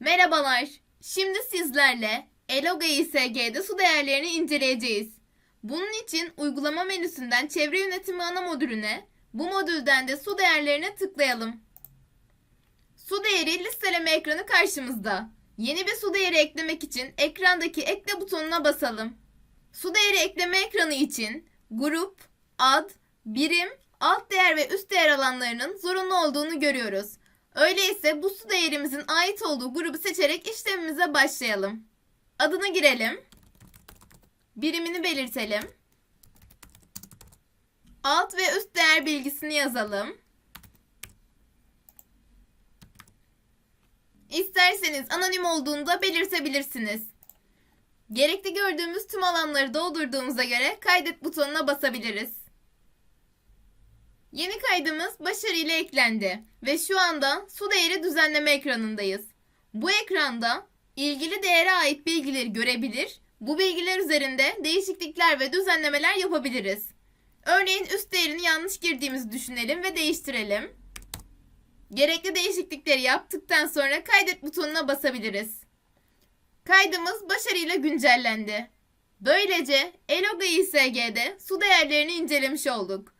Merhabalar. Şimdi sizlerle Eloga ISG'de su değerlerini inceleyeceğiz. Bunun için uygulama menüsünden çevre yönetimi ana modülüne, bu modülden de su değerlerine tıklayalım. Su değeri listeleme ekranı karşımızda. Yeni bir su değeri eklemek için ekrandaki ekle butonuna basalım. Su değeri ekleme ekranı için grup, ad, birim, alt değer ve üst değer alanlarının zorunlu olduğunu görüyoruz. Öyleyse bu su değerimizin ait olduğu grubu seçerek işlemimize başlayalım. Adını girelim. Birimini belirtelim. Alt ve üst değer bilgisini yazalım. İsterseniz anonim olduğunu da belirtebilirsiniz. Gerekli gördüğümüz tüm alanları doldurduğumuza göre kaydet butonuna basabiliriz. Yeni kaydımız başarıyla eklendi ve şu anda su değeri düzenleme ekranındayız. Bu ekranda ilgili değere ait bilgileri görebilir, bu bilgiler üzerinde değişiklikler ve düzenlemeler yapabiliriz. Örneğin üst değerini yanlış girdiğimizi düşünelim ve değiştirelim. Gerekli değişiklikleri yaptıktan sonra kaydet butonuna basabiliriz. Kaydımız başarıyla güncellendi. Böylece Eloga ISG'de su değerlerini incelemiş olduk.